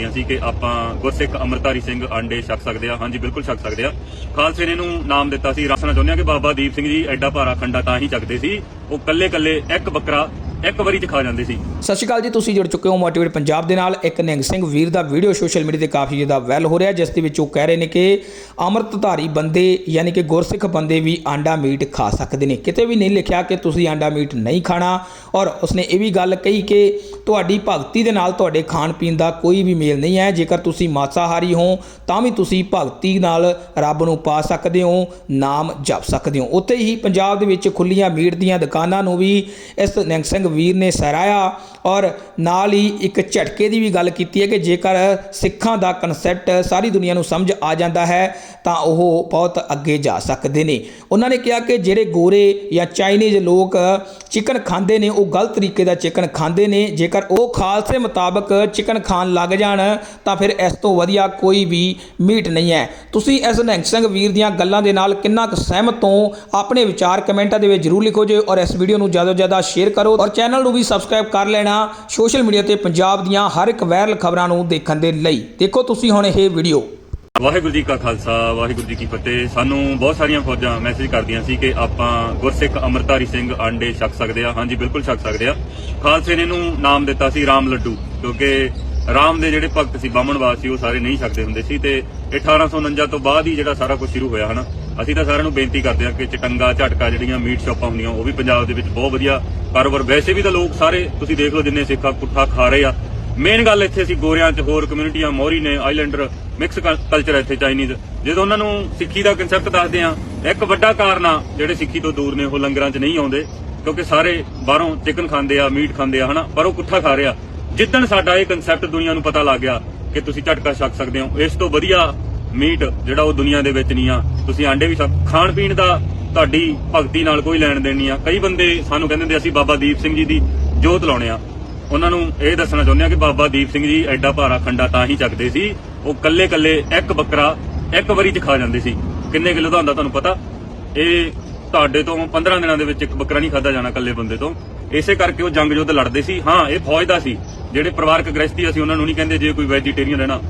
ਕਰਦੀਆਂ ਸੀ ਕਿ ਆਪਾਂ ਗੁਰਸਿੱਖ ਅਮਰਤਾਰੀ ਸਿੰਘ ਆਂਡੇ ਛਕ ਸਕਦੇ ਆ। ਹਾਂਜੀ, ਬਿਲਕੁਲ ਛਕ ਸਕਦੇ ਆ। ਖਾਲਸੇ ਨੇ ਇਹਨੂੰ ਨਾਮ ਦਿੱਤਾ ਸੀ। ਰਸਨਾ ਚਾਹੁੰਦੇ ਆ ਕਿ ਬਾਬਾ ਦੀਪ ਸਿੰਘ ਜੀ ਐਡਾ ਭਾਰਾ ਖੰਡਾ ਤਾਂ ਹੀ ਚੱਕਦੇ ਸੀ। ਉਹ ਕੱਲੇ ਕੱਲੇ ਇੱਕ ਬੱਕਰਾ ਇੱਕ ਵਾਰੀ ਚ ਖਾ ਜਾਂਦੇ ਸੀ। ਸਤਿ ਸ਼੍ਰੀ ਅਕਾਲ ਜੀ, ਤੁਸੀਂ ਜੁੜ ਚੁੱਕੇ ਹੋ ਮੋਟੀਵੇਟ ਪੰਜਾਬ ਦੇ ਨਾਲ। ਇੱਕ ਨਿਹੰਗ ਸਿੰਘ ਵੀਰ ਦਾ ਵੀਡੀਓ ਸੋਸ਼ਲ ਮੀਡੀਆ ਤੇ ਕਾਫੀ ਜ਼ਿਆਦਾ ਵਾਇਰਲ ਹੋ ਰਿਹਾ, ਜਿਸ ਦੇ ਵਿੱਚ ਉਹ ਕਹਿ ਰਹੇ ਨੇ ਕਿ ਅੰਮ੍ਰਿਤਧਾਰੀ ਬੰਦੇ, ਯਾਨੀ ਕਿ ਗੁਰਸਿੱਖ ਬੰਦੇ ਵੀ ਆਂਡਾ ਮੀਟ ਖਾ ਸਕਦੇ ਨੇ। ਕਿਤੇ ਵੀ ਨਹੀਂ ਲਿਖਿਆ ਕਿ ਤੁਸੀਂ ਆਂਡਾ ਮੀਟ ਨਹੀਂ ਖਾਣਾ, ਔਰ ਉਸਨੇ ਇਹ ਵੀ ਗੱਲ ਕਹੀ ਕਿ ਤੁਹਾਡੀ ਭਗਤੀ ਦੇ ਨਾਲ ਤੁਹਾਡੇ ਖਾਣ ਪੀਣ ਦਾ ਕੋਈ ਵੀ ਮੇਲ ਨਹੀਂ ਹੈ। ਜੇਕਰ ਤੁਸੀਂ ਮਾਸਾਹਾਰੀ ਹੋ, ਤਾਂ ਵੀ ਤੁਸੀਂ ਭਗਤੀ ਨਾਲ ਰੱਬ ਨੂੰ ਪਾ ਸਕਦੇ ਹੋ, ਨਾਮ ਜਪ ਸਕਦੇ ਹੋ। ਉੱਥੇ ਹੀ ਪੰਜਾਬ ਦੇ ਵਿੱਚ ਖੁੱਲੀਆਂ ਮੀਟ ਦੀਆਂ ਦੁਕਾਨਾਂ ਨੂੰ ਵੀ ਇਸ ਨਿਹੰਗ ਸਿੰਘ ਵੀਰ ਨੇ ਸਰਾਇਆ ਔਰ ਨਾਲ ਹੀ ਇੱਕ ਝਟਕੇ ਦੀ ਵੀ ਗੱਲ ਕੀਤੀ ਹੈ ਕਿ ਜੇਕਰ ਸਿੱਖਾਂ ਦਾ ਕਨਸੈਪਟ ਸਾਰੀ ਦੁਨੀਆ ਨੂੰ ਸਮਝ ਆ ਜਾਂਦਾ ਹੈ, ਤਾਂ ਉਹ ਬਹੁਤ ਅੱਗੇ ਜਾ ਸਕਦੇ ਨੇ। ਉਹਨਾਂ ਨੇ ਕਿਹਾ ਕਿ ਜਿਹੜੇ ਗੋਰੇ ਜਾਂ ਚਾਈਨੀਜ਼ ਲੋਕ ਚਿਕਨ ਖਾਂਦੇ ਨੇ, ਉਹ ਗਲਤ ਤਰੀਕੇ ਦਾ ਚਿਕਨ ਖਾਂਦੇ ਨੇ। ਜੇਕਰ ਉਹ ਖਾਲਸੇ ਮੁਤਾਬਕ ਚਿਕਨ ਖਾਣ ਲੱਗ ਜਾਣ, ਤਾਂ ਫਿਰ ਇਸ ਤੋਂ ਵਧੀਆ ਕੋਈ ਵੀ ਮੀਟ ਨਹੀਂ ਹੈ। ਤੁਸੀਂ ਇਸ ਨਿਹੰਗ ਸਿੰਘ ਵੀਰ ਦੀਆਂ ਗੱਲਾਂ ਦੇ ਨਾਲ ਕਿੰਨਾ ਕੁ ਸਹਿਮਤ ਹੋ? ਆਪਣੇ ਵਿਚਾਰ ਕਮੈਂਟਾਂ ਦੇ ਵਿੱਚ ਜਰੂਰ ਲਿਖੋ ਜੇ ਔਰ ਇਸ ਵੀਡੀਓ ਨੂੰ ਜ਼ਿਆਦਾ ਤੋਂ ਜ਼ਿਆਦਾ ਸ਼ੇਅਰ ਕਰੋ ਔਰ ਚੈਨਲ ਨੂੰ ਵੀ ਸਬਸਕ੍ਰਾਈਬ ਕਰ ਲੈਣਾ, ਸੋਸ਼ਲ ਮੀਡੀਆ ਤੇ ਪੰਜਾਬ ਦੀਆਂ ਹਰ ਇੱਕ ਵਾਇਰਲ ਖਬਰਾਂ ਨੂੰ ਦੇਖਣ ਦੇ ਲਈ। ਦੇਖੋ ਤੁਸੀਂ ਹੁਣ ਇਹ ਵੀਡੀਓ। ਵਾਹਿਗੁਰੂ ਜੀ ਕਾ ਖਾਲਸਾ, ਵਾਹਿਗੁਰੂ ਜੀ ਕੀ ਫਤਿਹ। ਸਾਨੂੰ ਬਹੁਤ ਸਾਰੀਆਂ ਫੌਜਾਂ ਮੈਸੇਜ ਕਰਦੀਆਂ ਸੀ ਕਿ ਆਪਾਂ ਗੁਰਸਿੱਖ ਅਮਰਤਾਰੀ ਸਿੰਘ ਆਂਡੇ ਛਕ ਸਕਦੇ ਆ ਹਾਂਜੀ, ਬਿਲਕੁਲ ਛਕ ਸਕਦੇ ਆ ਖਾਲਸੇ ਨੇ ਇਹਨੂੰ ਨਾਮ ਦਿੱਤਾ ਸੀ ਰਾਮ ਲੱਡੂ, ਕਿਉਂਕਿ ਰਾਮ ਦੇ ਜਿਹੜੇ ਭਗਤ ਸੀ ਬਾਹਮਣਵਾਸ ਸੀ, ਉਹ ਸਾਰੇ ਨਹੀਂ ਛਕਦੇ ਹੁੰਦੇ ਸੀ ਤੇ ਇਹ 1849 ਤੋਂ ਬਾਅਦ ਹੀ ਜਿਹੜਾ ਸਾਰਾ ਕੁਝ ਸ਼ੁਰੂ ਹੋਇਆ, ਹਨਾ। ਅਸੀਂ ਤਾਂ ਸਾਰਿਆਂ ਨੂੰ ਬੇਨਤੀ ਕਰਦੇ ਹਾਂ ਕਿ ਚਟੰਗਾ, ਝਟਕਾ ਜਿਹੜੀਆਂ ਮੀਟ ਸ਼ਾਪਾਂ ਹੁੰਦੀਆਂ, ਉਹ ਵੀ ਪੰਜਾਬ ਦੇ ਵਿੱਚ ਬਹੁਤ ਵਧੀਆ ਕਾਰੋਬਾਰ। ਵੈਸੇ ਵੀ ਤਾਂ ਲੋਕ ਸਾਰੇ ਤੁਸੀਂ ਦੇਖ ਲਓ ਜਿੰਨੇ ਸਿੱਖਾ ਪੁੱਠਾ ਖਾ ਰਹੇ ਆ। ਮੇਨ ਗੱਲ ਇੱਥੇ ਅਸੀਂ ਗੋਰਿਆਂ 'ਚ ਹੋਰ ਕਮਿਊਨਿਟੀਆਂ ਮੋਰੀ ਨੇ ਆਈਲੈਂਡਰ ਮਿਕਸ ਕਲਚਰ ਇੱਥੇ ਚਾਈਨੀਜ਼ ਜਦੋਂ ਉਹਨਾਂ ਨੂੰ ਸਿੱਖੀ ਦਾ ਕਨਸੈਪਟ ਦੱਸਦੇ ਆ, ਇੱਕ ਵੱਡਾ ਕਾਰਨ ਆ, ਜਿਹੜੇ ਸਿੱਖੀ ਤੋਂ ਦੂਰ ਨੇ, ਉਹ ਲੰਗਰਾਂ 'ਚ ਨਹੀਂ ਆਉਂਦੇ, ਕਿਉਂਕਿ ਸਾਰੇ ਬਾਹਰੋਂ ਚਿਕਨ ਖਾਂਦੇ ਆ ਮੀਟ ਖਾਂਦੇ ਆ, ਹਨਾ? ਪਰ ਉਹ ਕੁੱਠਾ ਖਾ ਰਿਹਾ ਜਿੱਦਣ ਸਾਡਾ ਇਹ ਕਨਸੈਪਟ ਦੁਨੀਆ ਨੂੰ ਪਤਾ ਲੱਗ ਗਿਆ ਕਿ ਤੁਸੀਂ ਝਟਕਾ ਛਕ ਸਕਦੇ ਹੋ, ਇਸ ਤੋਂ ਵਧੀਆ ਮੀਟ ਜਿਹੜਾ ਉਹ ਦੁਨੀਆ ਦੇ ਵਿੱਚ ਨਹੀਂ ਆ। ਤੁਸੀਂ ਆਂਡੇ ਵੀ ਖਾਣ ਪੀਣ ਦਾ ਤੁਹਾਡੀ ਭਗਤੀ ਨਾਲ ਕੋਈ ਲੈਣ ਦੇਣ ਨਹੀਂ ਆ। ਕਈ ਬੰਦੇ ਸਾਨੂੰ ਕਹਿੰਦੇ ਨੇ ਅਸੀਂ ਬਾਬਾ ਦੀਪ ਸਿੰਘ ਜੀ ਦੀ ਜੋਤ ਲਾਉਣੇ ਆ। ਉਹਨਾਂ ਨੂੰ ਇਹ ਦੱਸਣਾ ਚਾਹੁੰਦੇ ਆ ਕਿ ਬਾਬਾ ਦੀਪ ਸਿੰਘ ਜੀ ਐਡਾ ਭਾਰਾ ਖੰਡਾ ਤਾਂ ਹੀ ਚੱਕਦੇ ਸੀ। ਉਹ ਕੱਲੇ ਕੱਲੇ ਇੱਕ ਬੱਕਰਾ ਇੱਕ ਵਾਰੀ ਚ ਖਾ ਜਾਂਦੇ ਸੀ। ਕਿੰਨੇ ਕਿਲੋ ਦਾ ਹੁੰਦਾ ਤੁਹਾਨੂੰ ਪਤਾ? ਇਹ ਤੁਹਾਡੇ ਤੋਂ 15 ਦਿਨਾਂ ਦੇ ਵਿੱਚ ਇੱਕ ਬੱਕਰਾ ਨਹੀਂ ਖਾਦਾ ਜਾਣਾ ਕੱਲੇ ਬੰਦੇ ਤੋਂ। ਇਸੇ ਕਰਕੇ ਉਹ ਜੰਗ ਯੁੱਧ ਲੜਦੇ ਸੀ। ਹਾਂ, ਇਹ ਫੌਜ ਦਾ ਸੀ। ਜਿਹੜੇ ਪਰਿਵਾਰਕ ਗ੍ਰਸਤੀ ਅਸੀਂ ਉਹਨਾਂ ਨੂੰ ਨਹੀਂ ਕਹਿੰਦੇ, ਜੇ ਕੋਈ ਵੈਜੀਟੇਰੀਅਨ ਰਹਿਣਾ।